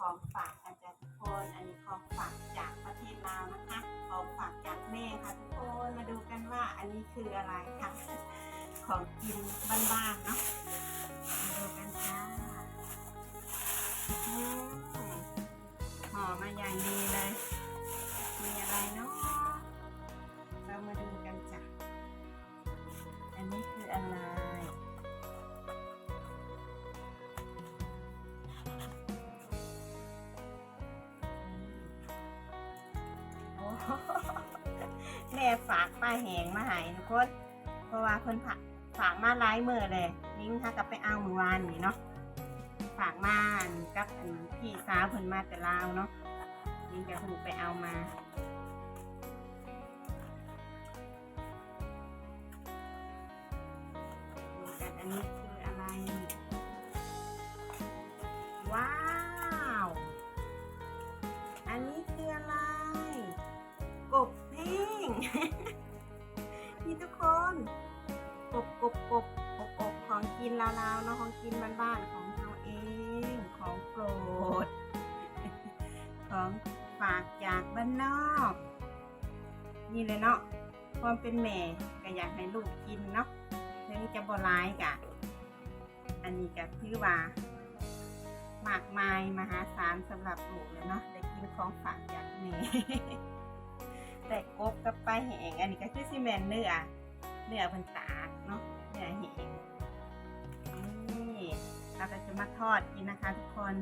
ของฝากกันจ้ะทุกคน อันนี้ของฝากจากประเทศลาวนะคะ ของฝากจากแม่ค่ะทุกคน มาดูกันว่าอันนี้คืออะไรค่ะ ของกินบ้านๆเนาะ มาดูกันค่ะอืมห่อมาอย่างดี แม่ฝากปลาแหงมาให้ทุกคนเพราะว่าเพิ่นฝากฝากมาหลายมือเลยนิ้งถ้ากับไปเอาเมื่อวานนี่เนาะฝากมาอันกับอันพี่สาวเพิ่นมาแต่ลาวเนาะนิ้งก็เพิ่งไปเอามาดูกันอันนี้คืออะไร นี่ทุกคนกบกบกบกบกบของกินลาวๆเนาะของกินบ้านๆของเราเองของโปรด ของฝากจากบ้านนอก นี่เลยเนาะความเป็นแม่ก็อยากให้ลูกกินเนาะถึงจะบร้ายกะ อันนี้ก็คือว่ามากมายมหาศาลสำหรับลูกเลยเนาะได้กินของฝากจากแม่ แต่กบกับปลาแหงอันนี้ก็คือซีเมนเนื้อเนื้อเพันตากเนาะเนื้อแหงนี่เราก็จะมาทอดกินนะคะทุกคน